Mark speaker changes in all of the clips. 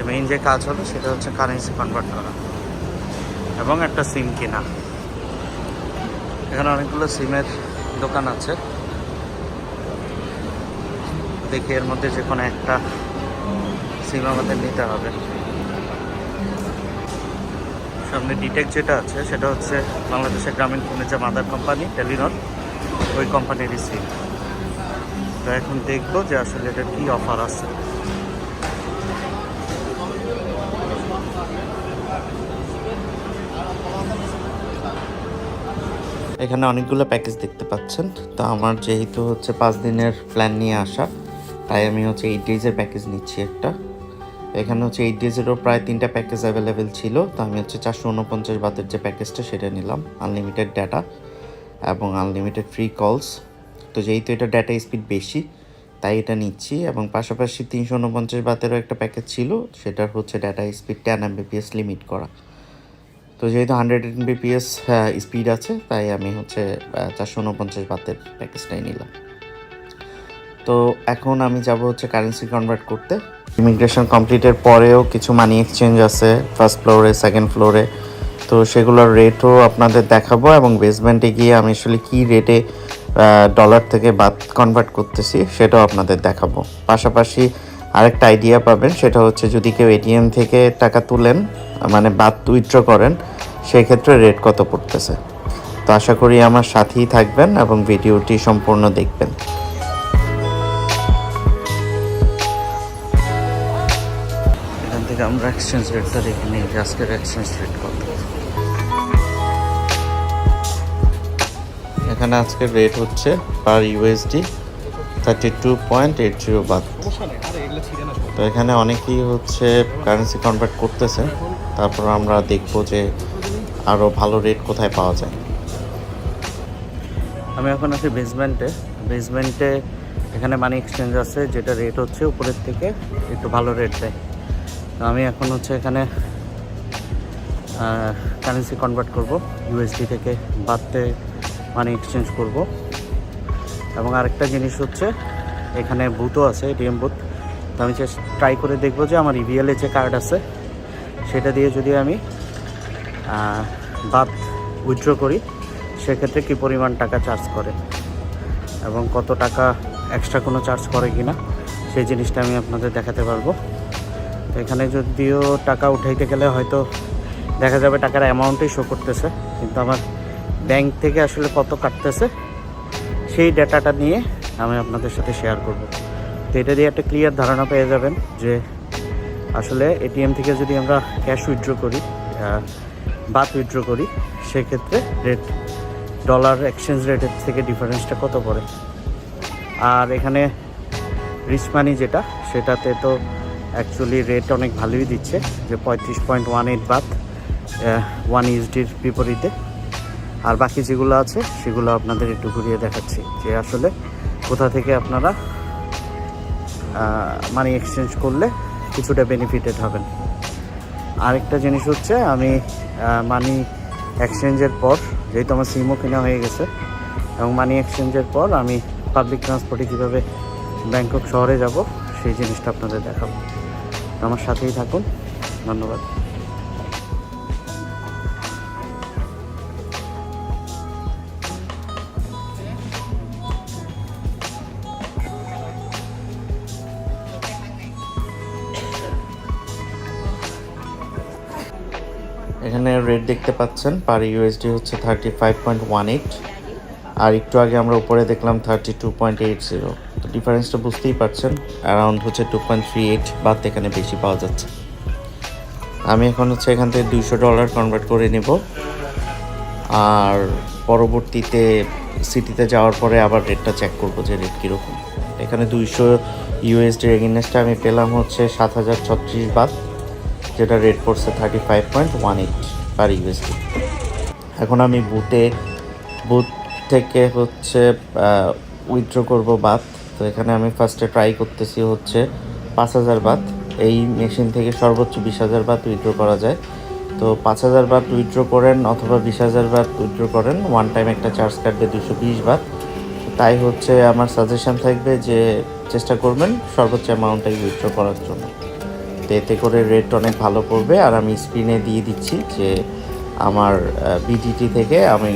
Speaker 1: যে মেইন যে কাজ হলো, সেটা হচ্ছে কারেন্সি কনভার্ট করা। এবং একটা সিম কেনা। এখানে অনেকগুলো সিমের দোকান আছে। দেখি এর মধ্যে যে কোনো একটা সিম আমাদের নিতে হবে। সামনে ডিটেক যেটা আছে, সেটা হচ্ছে বাংলাদেশের গ্রামীণ ফোনের যে মাদার কোম্পানি টেলিনর ওই কোম্পানিরই সিম তো এখন দেখব যে আসলে এটা কী অফার আছে। এখানে অনেকগুলো প্যাকেজ দেখতে পাচ্ছেন। তো আমার যেহেতু হচ্ছে পাঁচ দিনের প্ল্যান নিয়ে আসা, তাই আমি হচ্ছে এইট ডেজের প্যাকেজ নিচ্ছি একটা। এখানে হচ্ছে এইট ডেজেরও প্রায় তিনটা প্যাকেজ অ্যাভেলেবেল ছিল। তো আমি হচ্ছে চারশো উনপঞ্চাশ বাতের যে প্যাকেজটা সেটা নিলাম আনলিমিটেড ডাটা এবং আনলিমিটেড ফ্রি কলস তো যেহেতু এটা ডাটা স্পিড বেশি, তাই এটা নিচ্ছি এবং পাশাপাশি তিনশো উনপঞ্চাশ বাতেরও একটা প্যাকেজ ছিল, সেটার হচ্ছে data speed ten Mbps limit করা। তো যেহেতু হান্ড্রেড এমবিপিএস স্পিড আছে, তাই আমি হচ্ছে চারশো উনপঞ্চাশ বাতের প্যাকেজটাই নিলাম। তো এখন আমি যাব হচ্ছে কারেন্সি কনভার্ট করতে। ইমিগ্রেশন কমপ্লিটের পরেও কিছু মানি এক্সচেঞ্জ আছে ফার্স্ট ফ্লোরে সেকেন্ড ফ্লোরে তো সেগুলোর রেটও আপনাদের দেখাবো এবং বেসমেন্টে গিয়ে আমি আসলে কী রেটে ডলার থেকে বাদ কনভার্ট করতেছি, সেটাও আপনাদের দেখাবো। পাশাপাশি আরেকটা আইডিয়া পাবেন সেটা হচ্ছে যদি কেউ এটিএম থেকে টাকা তুলেন মানে বাদ উইথড্র করেন সেক্ষেত্রে রেট কত পড়তেছে? তো আশা করি আমার সাথেই থাকবেন এবং ভিডিওটি সম্পূর্ণ দেখবেন। এখান থেকে আমরা এক্সচেঞ্জ রেটটা দেখে নিই আজকের এক্সচেঞ্জ রেট কত। এখানে আজকের রেট হচ্ছে per USD two point eight zero baht তো এখানে অনেকেই হচ্ছে কারেন্সি কনভার্ট করতেছে। তারপর আমরা দেখব যে আরও ভালো রেট কোথায় পাওয়া যায়। আমি এখন আছি বেসমেন্টে বেসমেন্টে এখানে মানি এক্সচেঞ্জ আছে, যেটা রেট হচ্ছে উপরের থেকে একটু ভালো রেট দেয়। তো আমি এখন হচ্ছে এখানে কারেন্সি কনভার্ট করব। ইউএসডি থেকে বাদতে মানি এক্সচেঞ্জ করব। এবং আরেকটা জিনিস হচ্ছে, এখানে বুথও আছে, এটিএম বুথ। তো আমি ট্রাই করে দেখব যে আমার ইভিএলে যে কার্ড আছে, সেটা দিয়ে যদি আমি বাদ উইথড্র করি, সেক্ষেত্রে কী পরিমাণ টাকা চার্জ করে এবং কত টাকা এক্সট্রা কোনো চার্জ করে কি না সেই জিনিসটা আমি আপনাদের দেখাতে পারব। তো এখানে যদিও টাকা উঠাইতে গেলে হয়তো দেখা যাবে টাকার অ্যামাউন্টই শো করতেছে, কিন্তু আমার ব্যাংক থেকে আসলে কত কাটতেছে সেই ডেটাটা নিয়ে আমি আপনাদের সাথে শেয়ার করব। তো এটা দিয়ে একটা ক্লিয়ার ধারণা পেয়ে যাবেন যে আসলে এটিএম থেকে যদি আমরা ক্যাশ উইথড্র করি বাদ উইথড্র করি, সেক্ষেত্রে রেট ডলার এক্সচেঞ্জ রেটের থেকে ডিফারেন্সটা কত পড়ে? আর এখানে রিচ মানি যেটা, সেটাতে তো অ্যাকচুয়ালি রেট অনেক ভালোই দিচ্ছে, যে পঁয়ত্রিশ point one eight baht one ইউএসডির বিপরীতে। আর বাকি যেগুলো আছে, সেগুলো আপনাদের একটু ঘুরিয়ে দেখাচ্ছি যে আসলে কোথা থেকে আপনারা মানি এক্সচেঞ্জ করলে কিছুটা বেনিফিটেড হবেন। আরেকটা জিনিস হচ্ছে আমি মানি এক্সচেঞ্জের পর যেহেতু আমার সিমও কেনা হয়ে গেছে, এবং মানি এক্সচেঞ্জের পর আমি পাবলিক ট্রান্সপোর্টে কীভাবে ব্যাংকক শহরে যাব, সেই জিনিসটা আপনাদের দেখাবো। আমার সাথেই থাকুন, ধন্যবাদ। এখানে রেট দেখতে পাচ্ছেন পার ইউএসডি হচ্ছে thirty five point one eight আর একটু আগে আমরা উপরে দেখলাম thirty two point eight zero তো ডিফারেন্সটা বুঝতেই পারছেন অ্যারাউন্ড হচ্ছে টু পয়েন্ট থ্রি এইট বাদ এখানে বেশি পাওয়া যাচ্ছে। আমি এখন হচ্ছে এখান থেকে দুইশো ডলার কনভার্ট করে নেব। আর পরবর্তীতে সিটিতে যাওয়ার পরে আবার রেটটা চেক করব যে রেট কীরকম। এখানে দুইশো ইউএসডি এগেনস্টে আমি পেলাম হচ্ছে সাত হাজার ছত্রিশ বাদ যেটা রেট পড়ছে thirty five point one eight per USD এখন আমি বুথে বুথ থেকে হচ্ছে উইথড্র করব বাদ তো এখানে আমি ফার্স্টে ট্রাই করতেছি হচ্ছে পাঁচ হাজার বাদ এই মেশিন থেকে সর্বোচ্চ বিশ হাজার বাদ উইথড্র করা যায়। তো পাঁচ হাজার বাদ উইথড্র করেন অথবা বিশ হাজার বাদ উইথড্র করেন ওয়ান টাইম একটা চার্জ কাটবে দুশো বিশ বাদ তাই হচ্ছে আমার সাজেশন থাকবে যে চেষ্টা করবেন সর্বোচ্চ অ্যামাউন্টটাই উইথড্র করার জন্য। তো এতে করে রেট অনেক ভালো পড়বে। আর আমি স্ক্রিনে দিয়ে দিচ্ছি যে আমার বিডিটি থেকে আমি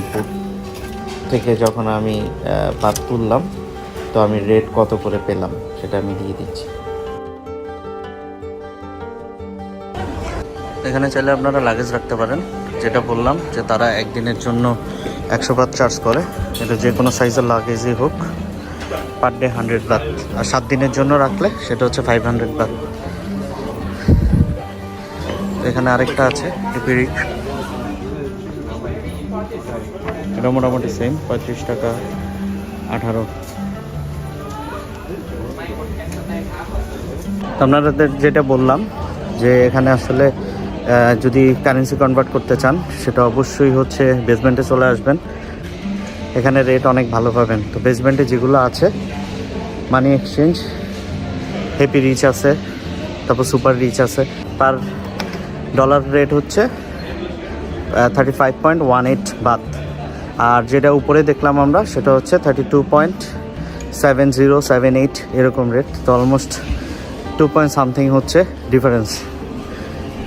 Speaker 1: থেকে যখন আমি বাদ তুললাম, তো আমি রেট কত করে পেলাম সেটা আমি দিয়ে দিচ্ছি। এখানে চাইলে আপনারা লাগেজ রাখতে পারেন। যেটা বললাম যে তারা একদিনের জন্য একশো বাদ চার্জ করে। এটা যে কোনো সাইজের লাগেজই হোক পার ডে হান্ড্রেড বাদ আর সাত দিনের জন্য রাখলে সেটা হচ্ছে ফাইভ হান্ড্রেড বাদ এখানে আরেকটা আছে এটা মোটামুটি সেম পঁয়ত্রিশ টাকা আঠারো। আপনাদের যেটা বললাম যে এখানে আসলে যদি কারেন্সি কনভার্ট করতে চান সেটা অবশ্যই হচ্ছে বেসমেন্টে চলে আসবেন। এখানে রেট অনেক ভালো পাবেন। তো বেসমেন্টে যেগুলো আছে মানি এক্সচেঞ্জ হ্যাপি রিচ আছে তারপর সুপার রিচ আছে। পার ডলার রেট হচ্ছে thirty five point one eight baht আর যেটা উপরে দেখলাম আমরা, সেটা হচ্ছে thirty two point seven zero seven eight এরকম রেট তো অলমোস্ট টু পয়েন্ট সামথিং হচ্ছে ডিফারেন্স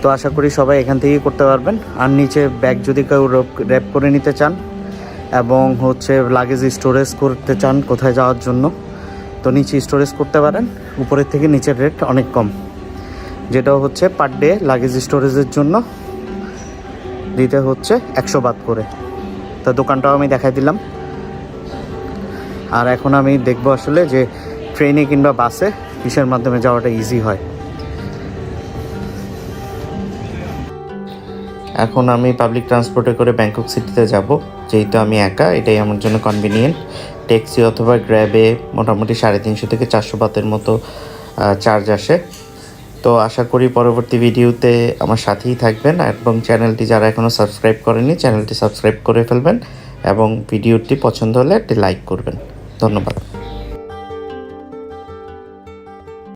Speaker 1: তো আশা করি সবাই এখান থেকেই করতে পারবেন। আর নিচে ব্যাগ যদি কেউ র্যাপ করে নিতে চান, এবং হচ্ছে লাগেজ স্টোরেজ করতে চান কোথায় যাওয়ার জন্য, তো নিচে স্টোরেজ করতে পারেন। উপরের থেকে নিচের রেট অনেক কম। যেটা হচ্ছে পার ডে লাগেজ স্টোরেজের জন্য। দিতে হচ্ছে একশো বাদ করে। তা দোকানটাও আমি দেখাই দিলাম। আর এখন আমি দেখব আসলে যে ট্রেনে কিংবা বাসে কিসের মাধ্যমে যাওয়াটা ইজি হয়। এখন আমি পাবলিক ট্রান্সপোর্টে করে ব্যাংকক সিটিতে যাব। যেহেতু আমি একা, এটাই আমার জন্য কনভিনিয়েন্ট ট্যাক্সি অথবা গ্র্যাবে মোটামুটি সাড়ে তিনশো থেকে চারশো বাতের মতো চার্জ আসে। তো আশা করি পরবর্তী ভিডিওতে আমার সাথেই থাকবেন এবং চ্যানেলটি যারা এখনও সাবস্ক্রাইব করেনি চ্যানেলটি সাবস্ক্রাইব করে ফেলবেন এবং ভিডিওটি পছন্দ হলে একটি লাইক করবেন। ধন্যবাদ।